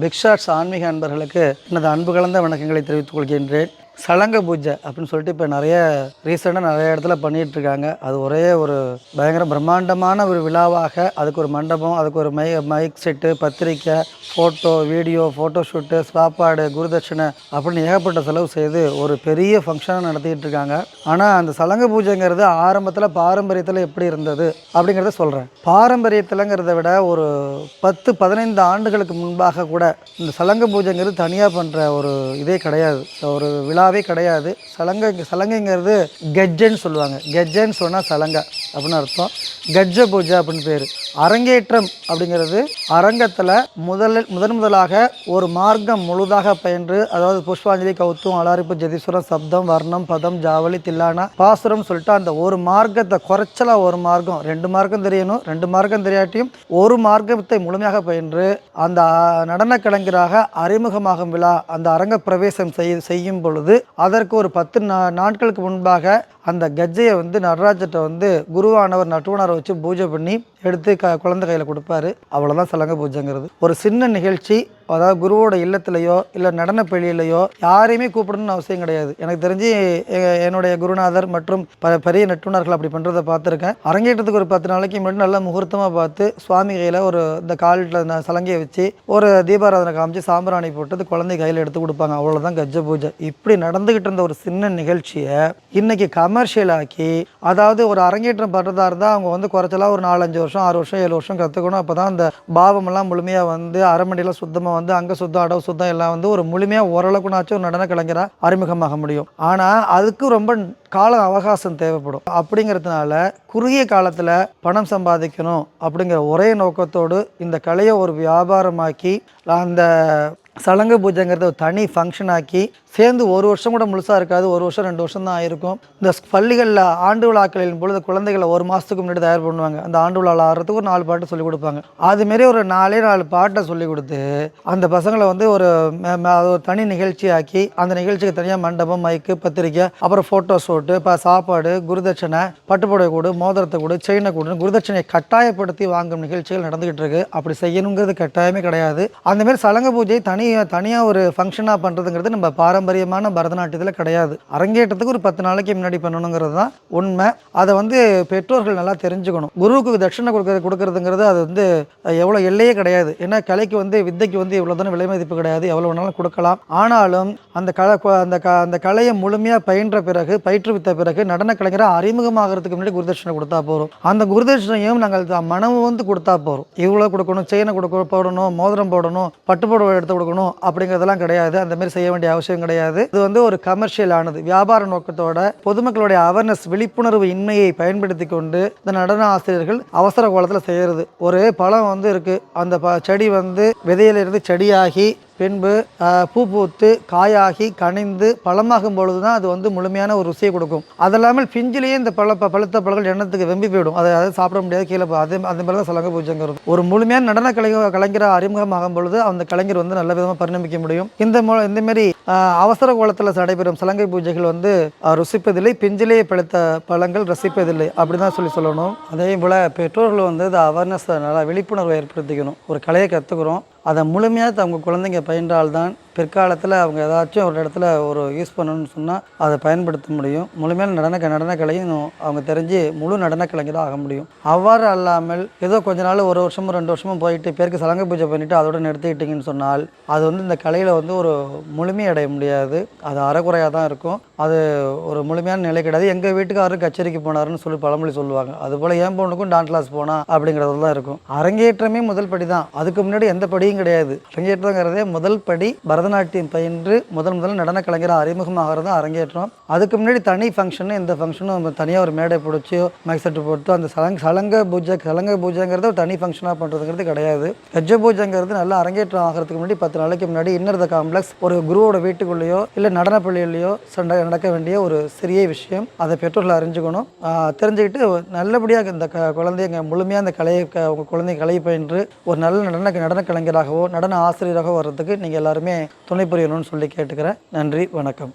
பிக்ஷாட்ஸ் ஆன்மீக அன்பர்களுக்கு எனது அன்பு கலந்த வணக்கங்களை தெரிவித்துக் கொள்கின்றேன். சலங்க பூஜை அப்படின்னு சொல்லிட்டு இப்போ நிறைய ரீசெண்டாக நிறைய இடத்துல பண்ணிகிட்டு இருக்காங்க அது ஒரே ஒரு பயங்கர பிரம்மாண்டமான ஒரு விழாவாக அதுக்கு ஒரு மண்டபம் அதுக்கு ஒரு மை மைக் செட்டு பத்திரிக்கை ஃபோட்டோ வீடியோ ஃபோட்டோ ஷூட்டு சாப்பாடு குருதட்சணை அப்படின்னு ஏகப்பட்ட செலவு செய்து ஒரு பெரிய ஃபங்க்ஷனாக நடத்திக்கிட்டு இருக்காங்க ஆனால் அந்த சலங்க பூஜைங்கிறது ஆரம்பத்தில் பாரம்பரியத்தில் எப்படி இருந்தது அப்படிங்கிறத சொல்கிறேன் பாரம்பரியத்தில்ங்கிறத விட ஒரு பத்து பதினைந்து ஆண்டுகளுக்கு முன்பாக கூட இந்த சலங்க பூஜைங்கிறது தனியாக பண்ணுற ஒரு இதே கிடையாது. ஒரு விழா சலங்காவே கிடையாது. சலங்கை சலங்கைங்கிறது கெஜ்ஜன்னு சொல்லுவாங்க. கெஜ்ஜன்னு சொன்னால் சலங்கை அப்படின்னு அர்த்தம். கஜ்ஜ பூஜை அப்படின்னு பேர். அரங்கேற்றம் அப்படிங்கிறது அரங்கத்தில் முதல் முதன் முதலாக ஒரு மார்க்கம் முழுதாக பயின்று அதாவது புஷ்பாஞ்சலி கௌத்தம் அலாரிப்பு ஜெதீஸ்வரம் சப்தம் வர்ணம் பதம் ஜாவலி தில்லானா பாசுரம் சொல்லிட்டு அந்த ஒரு மார்க்கத்தை குறைச்சலா ஒரு மார்க்கம். ரெண்டு மார்க்கம் தெரியணும் ரெண்டு மார்க்கம் தெரியாட்டியும் ஒரு மார்க்கத்தை முழுமையாக பயின்று அந்த நடன கலைஞராக அறிமுகமாகும் விழா அந்த அரங்க பிரவேசம் செய்யும் பொழுது அதற்கு ஒரு பத்து நாட்களுக்கு முன்பாக அந்த கஜ்ஜையை வந்து நடராஜர்கிட்ட வந்து குருவானவர் நட்டுவனரை வச்சு பூஜை பண்ணி எடுத்து க குழந்தை கையில் கொடுப்பாரு. அவ்வளோதான் சலங்க பூஜைங்கிறது. ஒரு சின்ன நிகழ்ச்சி அதாவது குருவோட இல்லத்துலையோ இல்லை நடன பள்ளியிலையோ யாரையுமே கூப்பிடணும்னு அவசியம் கிடையாது. எனக்கு தெரிஞ்சு எ- என்னுடைய குருநாதர் மற்றும் ப பெரிய நட்டுனர்கள் அப்படி பண்ணுறதை பார்த்துருக்கேன். அரங்கேற்றத்துக்கு ஒரு பத்து நாளைக்கு முன்னாடி நல்லா முகூர்த்தமாக பார்த்து சுவாமி கையில் ஒரு இந்த காலில் சலங்கையை வச்சு ஒரு தீபாராதனை காமிச்சு சாம்பிராணி போட்டு குழந்தை கையில் எடுத்து கொடுப்பாங்க. அவ்வளோதான் கஜ்ஜ பூஜை. இப்படி நடந்துக்கிட்டு இருந்த ஒரு சின்ன நிகழ்ச்சியை இன்னைக்கு கமர்ஷியல் ஆக்கி அதாவது ஒரு அரங்கேற்றம் பண்ணுறதா இருந்தால் அவங்க வந்து குறைச்சலா ஒரு நாலஞ்சு வருஷம் ஆறு வருஷம் ஏழு வருஷம் கற்றுக்கணும் அப்போ தான் அந்த பாவமெல்லாம் முழுமையாக வந்து அரைமண்டியில் சுத்தமாக வந்து அங்கே சுத்தம் அடவு சுத்தம் எல்லாம் வந்து ஒரு முழுமையாக ஓரளவுக்குனாச்சும் ஒரு நடன கலைஞராக அறிமுகமாக முடியும். ஆனால் அதுக்கு ரொம்ப கால அவகாசம் தேவைப்படும். அப்படிங்கிறதுனால குறுகிய காலத்தில் பணம் சம்பாதிக்கணும் அப்படிங்கிற ஒரே நோக்கத்தோடு இந்த கலையை ஒரு வியாபாரமாக்கி அந்த சலங்க பூஜைங்கிறத ஒரு தனி ஃபங்க்ஷன் ஆக்கி சேர்ந்து ஒரு வருஷம் கூட முழுசாக இருக்காது. ஒரு வருஷம் ரெண்டு வருஷம் தான் ஆயிருக்கும். இந்த ஸ் பள்ளிகளில் ஆண்டு விழாக்களின் பொழுது குழந்தைகளை ஒரு மாதத்துக்கு முன்னாடி தயார் பண்ணுவாங்க. அந்த ஆண்டு விழாவில் ஆடுறதுக்கு ஒரு நாலு பாட்டு சொல்லிக் கொடுப்பாங்க. அதுமாரி ஒரு நாலே நாலு பாட்டை சொல்லி கொடுத்து அந்த பசங்களை வந்து ஒரு ஒரு தனி நிகழ்ச்சி ஆக்கி அந்த நிகழ்ச்சிக்கு தனியாக மண்டபம் மைக்கு பத்திரிக்கை அப்புறம் ஃபோட்டோ ஷூட்டு இப்போ சாப்பாடு குருதட்சணை பட்டுப்புடவை கூடு மோதிரத்தை கூடு செயினை கூடு குருதட்சணையை கட்டாயப்படுத்தி வாங்கும் நிகழ்ச்சிகள் நடந்துகிட்டு இருக்கு. அப்படி செய்யணுங்கிறது கட்டாயமே கிடையாது. அந்தமாரி சலங்க பூஜை தனி தனியாக தனியாக ஒரு ஃபங்க்ஷனாக பண்ணுறதுங்கிறது நம்ம பாரம்பரியமான பரதநாட்டியத்தில் கிடையாது. அரங்கேற்றத்துக்கு ஒரு பத்து நாளைக்கு முன்னாடி பண்ணணுங்கிறது தான் உண்மை. அதை வந்து பெற்றோர்கள் நல்லா தெரிஞ்சுக்கணும். குருவுக்கு தட்சிணை கொடுக்கறது கொடுக்கறதுங்கிறது அது வந்து எவ்வளோ எல்லையே கிடையாது. ஏன்னா கலைக்கு வந்து வித்தைக்கு வந்து இவ்வளோ தானே விலை மதிப்பு கிடையாது. எவ்வளோ வேணாலும் கொடுக்கலாம். ஆனாலும் அந்த கலை அந்த க அந்த கலையை முழுமையாக பயின்ற பிறகு பயிற்றுவித்த பிறகு நடன கலைஞரை அறிமுகமாகிறதுக்கு முன்னாடி குருதட்சணை கொடுத்தா போதும். அந்த குருதட்சணையும் நாங்கள் மனம் வந்து கொடுத்தா போகிறோம் இவ்வளோ கொடுக்கணும் செயினை கொடுக்க போடணும் மோதிரம் போடணும் பட்டுப்புடவை எடுத்து கொடுக்கணும். அப்படிங்கிறதெல்லாம் கிடையாது. அந்த மாதிரி செய்ய வேண்டிய அவசியம் கிடையாது. இது வந்து ஒரு கமர்ஷியல் ஆனது. வியாபார நோக்கத்தோட பொதுமக்களுடைய அவேர்னஸ் விழிப்புணர்வு இன்மையை பயன்படுத்தி கொண்டு இந்த நடன ஆசிரியர்கள் அவசர கோலத்தில் செய்கிறது ஒரு பழம் வந்து இருக்கு. அந்த ப செடி வந்து விதையிலிருந்து செடியாகி பின்பு பூ பூத்து காயாகி கனிந்து பழமாகும் பொழுது தான் அது வந்து முழுமையான ஒரு ருசியை கொடுக்கும். அது இல்லாமல் பிஞ்சிலேயே இந்த பழ ப- பழுத்த பழங்கள் எண்ணத்துக்கு வெம்பி போயிடும். அதை அதை சாப்பிட முடியாது கீழே போ- அதே அந்த மாதிரி தான் சலங்க பூஜைங்கிறது ஒரு முழுமையான நடன கலைஞர் கலைஞராக அறிமுகமாகும் பொழுது அந்த கலைஞர் வந்து நல்ல விதமாக பரிணமிக்க முடியும். இந்த மு இந்த மாதிரி அவசர கோலத்தில் நடைபெறும் சலங்கை பூஜைகள் வந்து ருசிப்பதில்லை பிஞ்சிலேயே பழுத்த பழங்கள் ரசிப்பதில்லை அப்படி தான் சொல்லி சொல்லணும். அதே போல் பெற்றோர்கள் வந்து இந்த அவேர்னஸ் நல்லா விழிப்புணர்வை ஏற்படுத்திக்கணும். ஒரு கலையை கற்றுக்குறோம் அதை முழுமையாக அவங்க குழந்தைங்க பயின்றால்தான் பிற்காலத்தில் அவங்க ஏதாச்சும் ஒரு இடத்துல ஒரு யூஸ் பண்ணணும்னு சொன்னால் அதை பயன்படுத்த முடியும். முழுமையான நடன நடனக்கலையும் அவங்க தெரிஞ்சு முழு நடனக்கலைஞராக ஆக முடியும். அவ்வாறு அல்லாமல் ஏதோ கொஞ்ச நாள் ஒரு வருஷமும் ரெண்டு வருஷமும் போயிட்டு பேருக்கு சலங்கை பூஜை பண்ணிவிட்டு அதோட நிறுத்திக்கிட்டீங்கன்னு சொன்னால் அது வந்து இந்த கலையில் வந்து ஒரு முழுமையடைய முடியாது. அது அறகுறையாக தான் இருக்கும். அது ஒரு முழுமையான நிலை கிடையாது. எங்கள் வீட்டுக்காரரும் கச்சேரிக்கு போனாருன்னு சொல்லி பழமொழி சொல்லுவாங்க. அதுபோல் என் பொண்ணுக்கும் டான்ஸ் கிளாஸ் போனால் அப்படிங்கிறது தான் இருக்கும். அரங்கேற்றமே முதல் படி தான். அதுக்கு முன்னாடி எந்த படியும் கிடையாது. அரங்கேற்றங்கிறதே முதல் படி பரத பரதநாட்டியம் பயின்று முதல் முதல்ல நடன கலைஞராக அறிமுகமாகிறது தான் அரங்கேற்றம். அதுக்கு முன்னாடி தனி ஃபங்க்ஷனு இந்த ஃபங்க்ஷனும் தனியாக ஒரு மேடை பிடிச்சி மைக் செட்டு போட்டு அந்த சலங் சலங்க பூஜை சலங்க பூஜைங்கிறது ஒரு தனி ஃபங்க்ஷனாக பண்ணுறதுங்கிறது கிடையாது. கஜ பூஜைங்கிறது நல்லா அரங்கேற்றம் ஆகிறதுக்கு முன்னாடி பத்து நாளைக்கு முன்னாடி இன்னர் த காம்ப்ளெக்ஸ் ஒரு குருவோட வீட்டுக்குள்ளேயோ இல்லை நடன பள்ளியிலையோ சண்டை நடக்க வேண்டிய ஒரு சிறிய விஷயம். அதை பெற்றோர்கள் அறிஞ்சுக்கணும். தெரிஞ்சுக்கிட்டு நல்லபடியாக இந்த க குழந்தைங்க முழுமையாக அந்த கலையை க உங்கள் குழந்தை கலை பயின்று ஒரு நல்ல நடன நடன கலைஞராகவோ நடன ஆசிரியராகவோ வர்றதுக்கு நீங்கள் எல்லாருமே துணை புரியணும்னு சொல்லி கேட்டுக்கிறேன். நன்றி வணக்கம்.